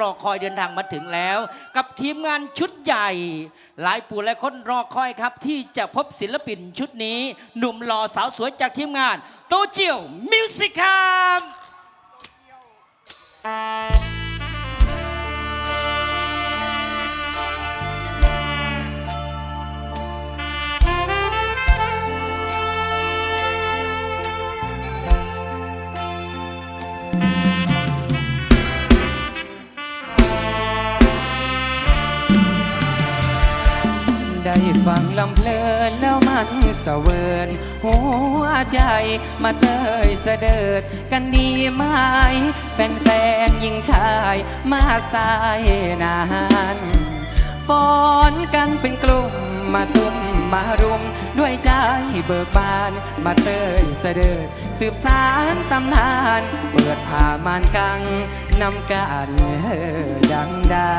รอคอยเดินทางมาถึงแล้ว กับทีมงานชุดใหญ่ หลายปู่และคนรอคอยครับ ที่จะพบศิลปินชุดนี้ หนุ่มหล่อสาวสวยจากทีมงาน โตเจียวมิวสิกครับ ได้ฟังลำเพลินแล้วมันเสเวินหัวใจมาเตยเสดิดกันดีไหมเป็นแฟนๆหญิงชายมาสายนานฟ้อนกันเป็นกลุ่มมาตุ้มมารุมด้วยใจเบิกบานมาเตยเสดิดสืบสารตำนาน เปิดผ่ามานกังนำกันดังดา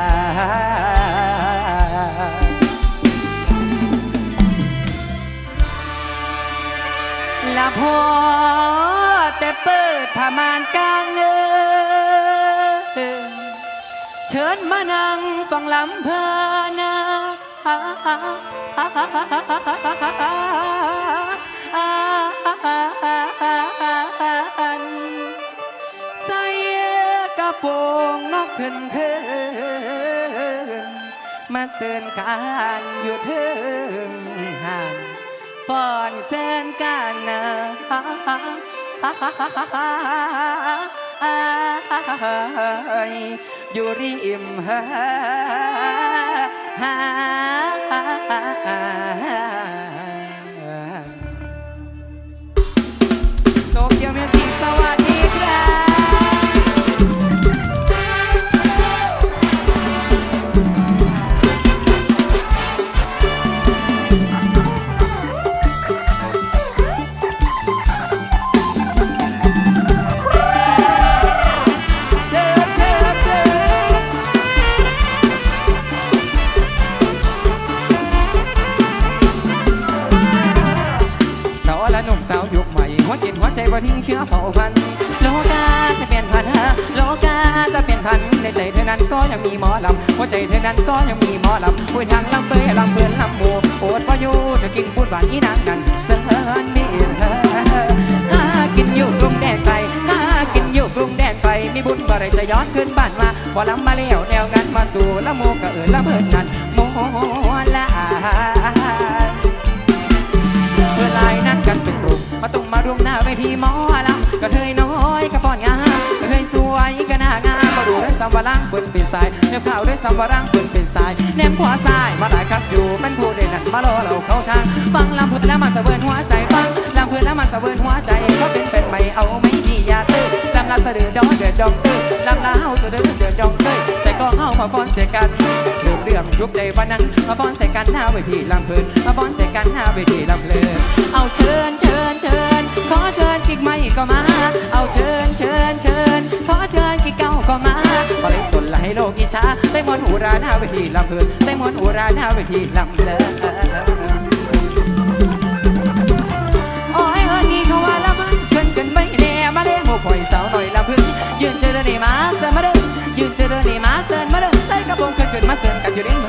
ละพอ แต่เปิดผ้ามานกลางเงินเชิญมานั่งฟังลำเพลินะใส่กระโปรงนอกขึ้นเคินมาเสินการอยู่เทิงห่าง ปอนเส้นกันนะอยู่ริมหาโตเกียวเมียจิสวัสดี หนุ่มสาวยุคใหม่ หัวจิตหัวใจบ่ทิ้งเชื้อเผ่าพันธุ์โลกาจะเปลี่ยนพันธุ์โลกาจะเปลี่ยนพันธ์ในใจเธอนั้นก็ยังมีหมอลำหัวใจเธอนั้นก็ยังมีหมอลำพูดทางลำเบยลำเพื่อนลำหมูโอดพออยู่จะกินพูดหวานอีนางนั้นเสนมีเธอหากินอยู่กรุงแดนไกลหากินอยู่กรุงแดนไกลมีบุญบ่ไรจะย้อนขึ้นบ้านมาพอลำมาเลี้ยวแนวงานมาสู่ละโมกะเอินละเพิ่นนั้นโมลา ต้องมารวมหน้าเวทีหมอลำก็เทยน้อยก็ป้อนงามก็เทยสวยก็หน้างามมาดูด้วยสัมวารังเปินเป็นสายเนื้อข่าวด้วยสัมวารังเปินเป็นสายแนมขวาซ้ายมาหลายครับอยู่เป็นผู้เด่นมารอเราเข้าทางฟังลำเพื่อนแล้วมันสะเวินหัวใจฟังลำเพื่อนแล้วมันสะเวินหัวใจเขาเป็นเป็นไม่เอาไม่มียาตื้อลำลาสะดือดอเดือดดองตื้อ ลำลาเฮาตัวเดือเดือดองตื้อแต่ก็เฮามาฟ้อนเสียกันเรื่องเรื่องยุคใจวันนั้นมาฟ้อนใส่กันหน้าเวทีลำเพลินมาฟ้อนใส่กันหน้าเวทีลำเพลินเอาเชิญเชิญเชิญขอเชิญกิ๊กใหม่ก็มา เอาเชิญเชิญเชิญขอเชิญกิ๊กเก่าก็มาขอเลยสนละให้โลกอิจฉาได้มวนหูราหน้าเวทีลำเพลินได้มวนหูราหน้าเวทีลำเพลินโอ้ยเออนี่เขาว่าละมันเชิญกันไม่แน่มาเล่หมู่ข่อยสาวหน่อยลำพึง ยืนเจอเดินนี่มาเสรินมาเดินยืนเจอเดินนี่มาเสรินมาเดินใส่กระโปรงขึ้นขึ้นมาเสรินกันอยู่นี่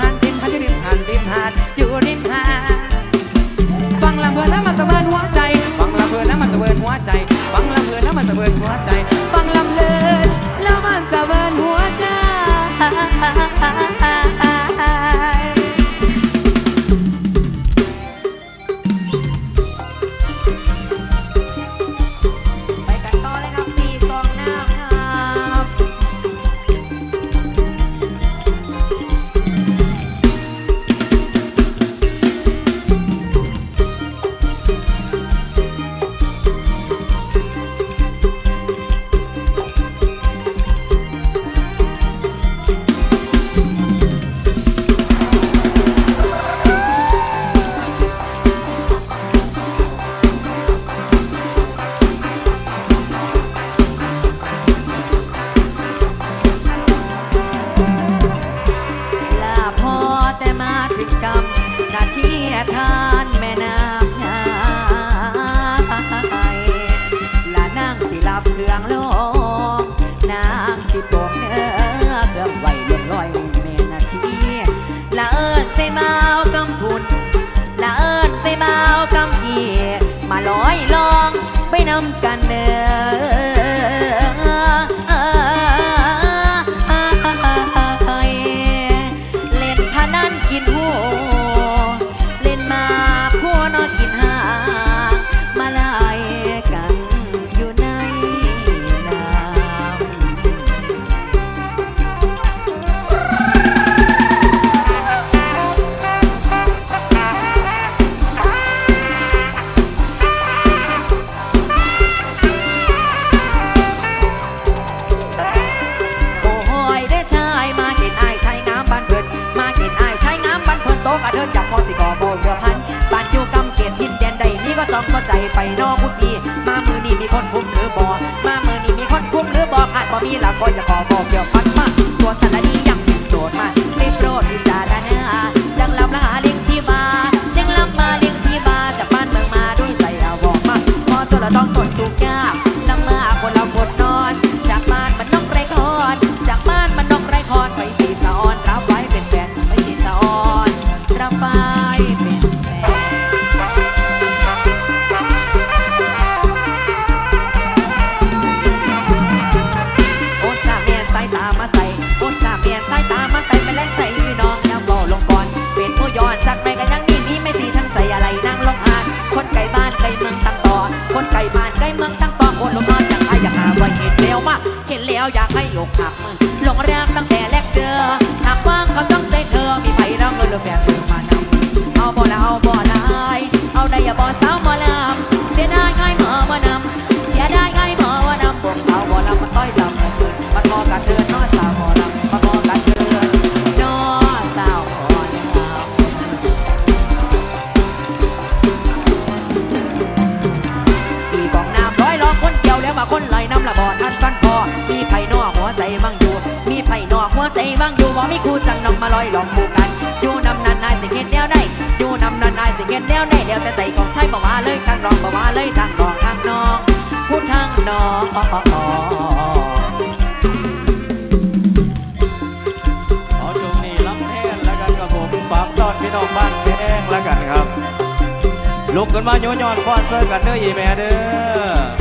นอพุทธีมามือนี้มีคนคุ้มหรือบ่มามือนี้มีคนคุ้มหรือบ่อาจบ่มีละก็อย่าขอบอกเกี่ยวพันมาตัวฉันนี้ยังเายนสายตามาใส่โอดสาเมียนสายตามาใส่เป็นแรงใส่พี่น้องน้ำบ่อลงก่อนเป็นผู้ย้อนจากไปกันยังนี่นี่ไม่ตีทั้งใจอะไรนั่งลงอ่านคนไก่บ้านไก่เมืองตั้งต่อ คนไก่บ้านไก่เมืองตั้งต่อโอดลงนอนจากใครอยากหาไว้เห็นแล้วมาเห็นแล้วอยากให้ยกหักมือลงรักตั้งแต่แรกเจอหากว่างเขาต้องใจเธอมีไผ่ร้องเงินเรือแบกเธอมานำเอาบ่ละเอาบ่ละเอาได้อย่าบ่สาวบ่ลำเสียดายง่ายหมอบ่นำ บ้างอยู่มีครูจังนำมาลอยหลอกหมู่กัน อยู่นำนานนายสิเฮ็ดแนวได้อยู่นำนานนายสิเฮ็ดแนวได้เดี๋ยวแต่ใจของไทยบ่ว่าเลยทางรองบ่ว่าเลยทางรองทางน้องพูดทางน้องอาช่วงนี้รับแทนแล้วกันกับผมฝากตอนพี่น้องบ้านแพงแล้วกันครับลุกขึ้นมาโยนย้อนคอนเสิร์กันเด้ออีแม่เด้อ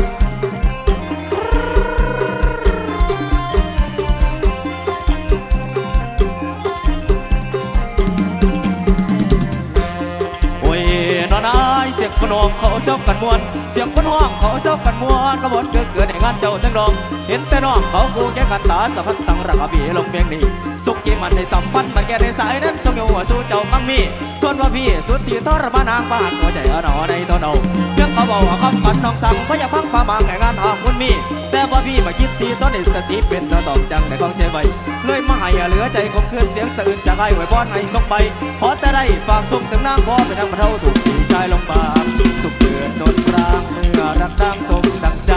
เสียงคนห้องเขาเจ้ากันมวน เสียงคนห้องเขาเจ้ากันมวนกระบวนเกิดเกิดในงานเจ้าทั้งดอง เห็นแต่น้องเขาคู่แก่กันตาสะพัดตั้งรักบีลงเพียงนี้ สุขกิมันในสัมพันธ์มันแก่ในสายนั้นทรงอยู่หัวสู้เจ้ามังมี ส่วนว่าพี่สุดที่ทรมานางปานหัวใจเอาหนอในตัวเดาเรื่องเขาบอกว่าคำฝันน้องสั่งว่าอย่าพังปาบางแก่งานหาคนมี แต่ว่าพี่มาคิดทีตอนนี้สติเป็นตัวตอบจังในกองใจไว้เลย มาให้เหลือใจคมคืนเสียงสะอื้นจากไอ้ไว้บอนให้ส่งไป ขอแต่ได้ฝากส่งถึงนางพอไปทางบระเทาถูกผีชายลงบางสุขเกิดโดนรางเมื่อรักดังสมดังใจ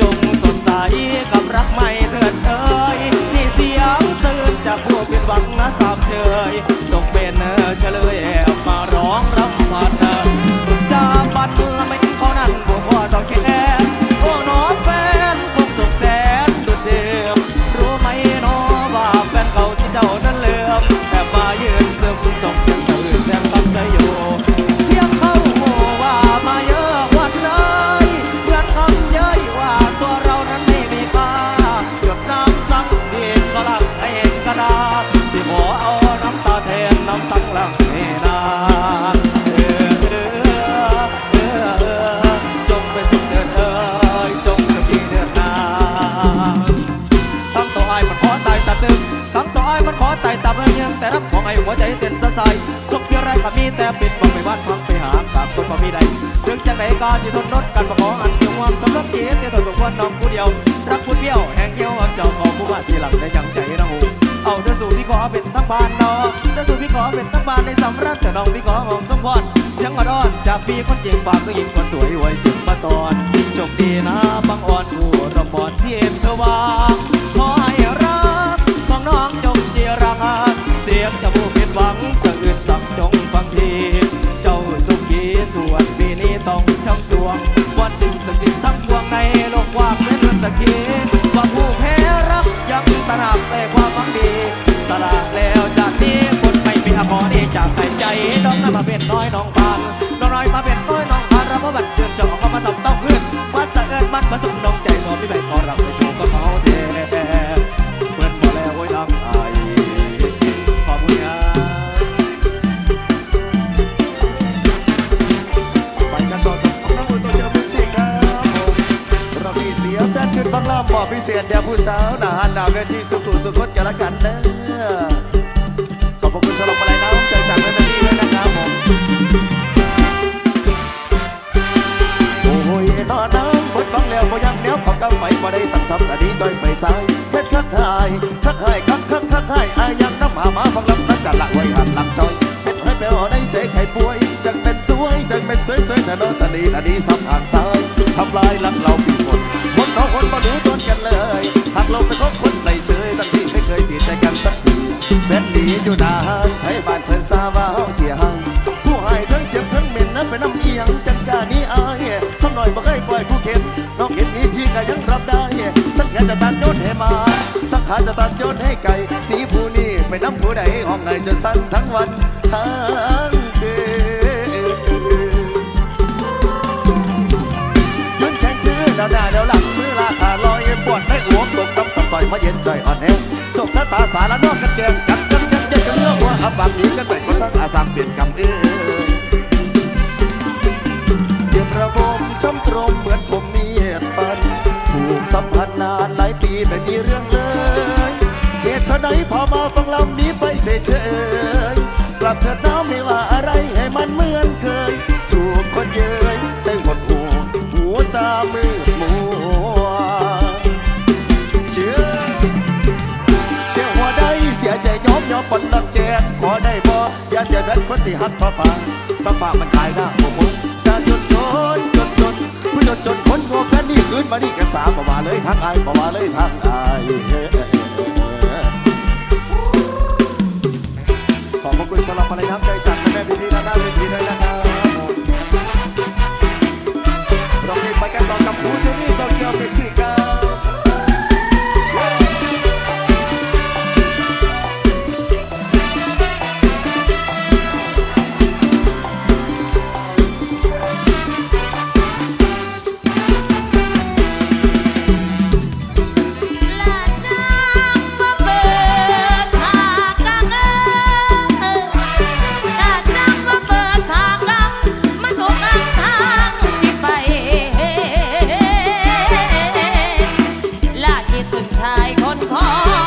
จงสดใสกับรักไม่เถิดเอ้ยนี่เสียงสะอื้นจากผู้ผิดหวังนะสาบเชยตกเป็นเออเฉลย น้องผู้เดียวรักผู้เดียวแห่งเดียวเจ้าของผู้ว่าที่หลังได้ยังใจนะหูเอาเดินสู่พี่ขอเป็นทั้งบ้านน้องเดินสู่พี่ขอเป็นทั้งบ้านในสำรักแต่น้องพี่ขอของสมพรเสียงอ่อนจากพี่คนจริงฝากก็ยิงคนสวยไว้สิงมาตอนโชคดีนะบังอ่อนผู้รำบอนที่เอ็มเธอวางขอให้รักของน้องจงเจรังเสียงจะผู้ผิดหวังสะอื้นสักจงฟังทีเจ้าสุขีส่วนปีนี้ต้องช่ำสวงวันสิ่งศักดิ์สิทธิ์ทั้งปวงในโล สักขีว่าผู้แพ้รักยังตระหนักแต่ความหวังดี สละแล้วจากนี้คนไม่มีอภรดีจากใจใจน้องนั้ามาเป็นน้อยน้องบานน้องน้อยมาเป็นน้อยน้องบานรับว่าบัดเดือนจะ ยวผู้สาวหน้าหันหน้าเวทีสุขุมสุขดกันละกันเด้อขอบคุณสำหรับอะไรนะใจจากแม่นี่ด้วยนะครับผมโอ้ยนอนน้ำบดฟังแล้วบ่ยังแนวขอกำไปบ่ได้สักสับอดีจอยไปซ้ายเฮ็ดคักหายคักหายคักคักคักหายอายังน้ำหามาฟังลำนั้นกันละไว้หันหลังจอยเฮ็ดให้เปลวได้เสกให้ป่วยจังเป็นสวยจังเป็นสวยสวยแต่นนตะดีตะดีสับผ่านซ้ายทำลายหลักเราปี คนคนเขาคนมาดูต้นกันเลยหากเราไปคบคนในเชยตั้งที่ไม่เคยผิดใจกันสักทีแฟนหนีอยู่นานให้บ้านเพิ่นทราว่าเฮาเสียหังผู้ให้ทั้งเจ็บทั้งเหม็นนะเป็นน้ำเอียงจังกานี้อายทำหน่อยบ่เคยปล่อยผู้เข็นน้องเห็นนี้พี่ก็ยังรับได้สักแค่จะตัดยศให้มาสักขาจะตัดยศให้ไก่หนีผู้นี้ไปน้ำผู้ใดห้องไหนจนสั้นทั้งวันทั้งคืนยืนแข่งคือดาวหน้าดาวหลัง ปวดในอ้วกตกกับตะต่อยมาเย็นใจอ่อนแห้งโศกสตาสารนอกกันแกงกัดกันกันเจ็บกันเลือกหัวอับบังนีกันไปคนทั้งอาสามเปลี่ยนกำเอื้อเจ็บระบมช้ำตรมเหมือนผมมีเหตุปันถูกสัมพันธ์นานหลายปีไม่มีเรื่องเลยเหตุไฉนพอมาฟังลำนี้ไปเฉยๆกลับเถิดน้ำไม่ว่า เสียเงินคนที่หักพ่อฟ้าป้าฟ้ามันขายหน้าผมผมสะจนจนจนจนผู้จนจนคนโง่แค่นี้คืนมานี่กันสามบ่ว่าเลยทางอายบ่ว่าเลยทางอายขอบพระคุณสำหรับพลังน้ำใจ ชายคนพอ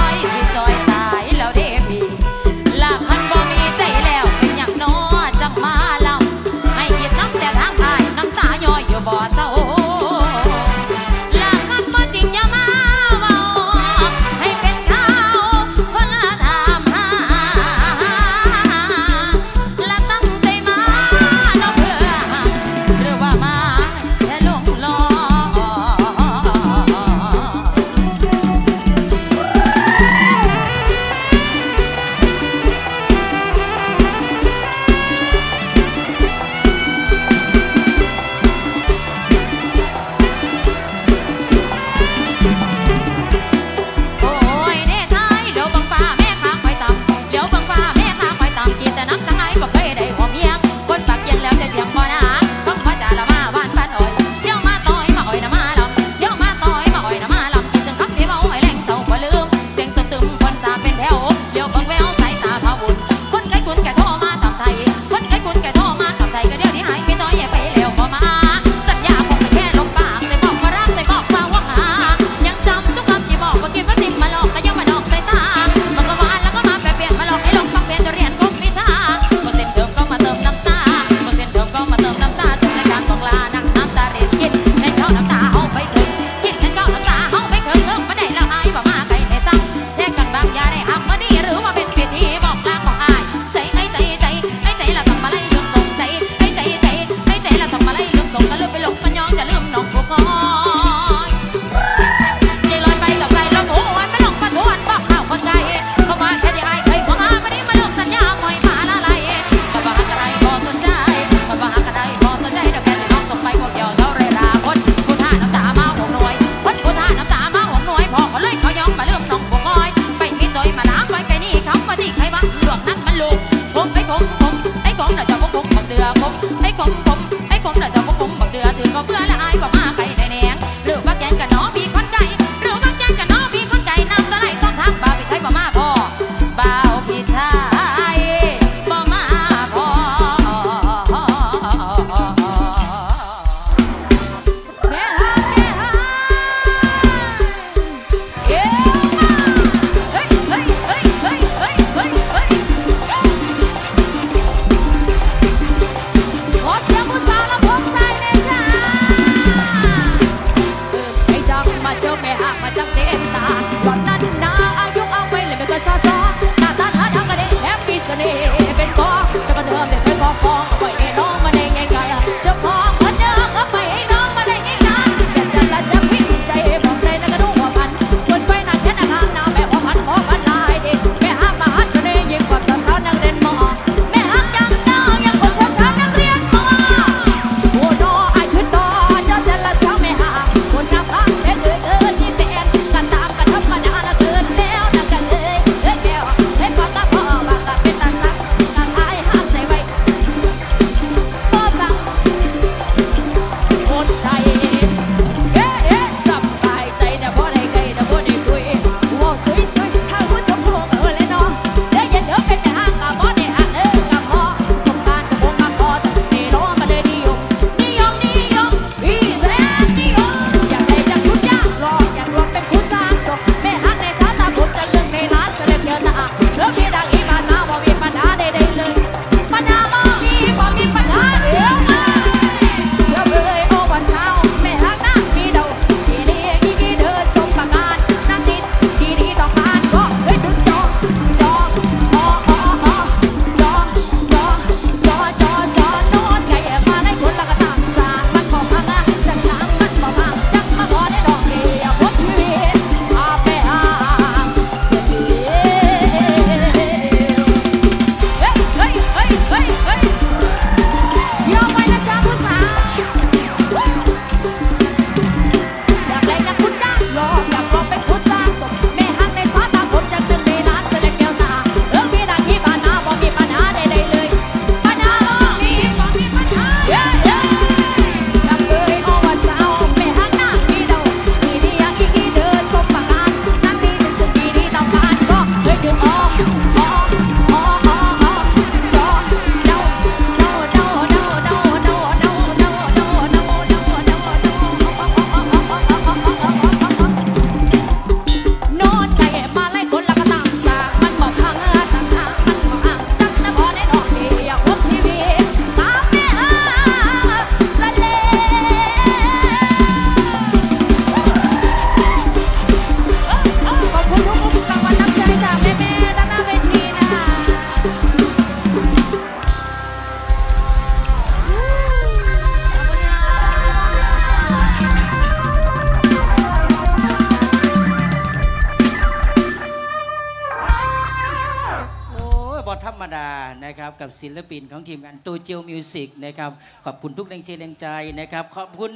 กับศิลปินของทีมงานตูเจียวมิวสิกนะครับขอบคุณทุกแรงเชียร์แรงใจนะครับขอบคุณ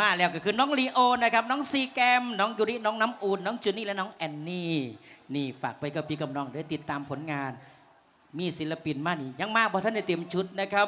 มากแล้วก็คือน้องลีโอนะครับน้องซีแกม น้องยูริน้องน้ำอุ่นน้องจูนี่และน้องแอนนี่นี่ฝากไปกับพี่กับน้องเดี๋ยวติดตามผลงาน มีศิลปินมากนี่ยังมาเพราะท่านได้เตรียมชุดนะครับ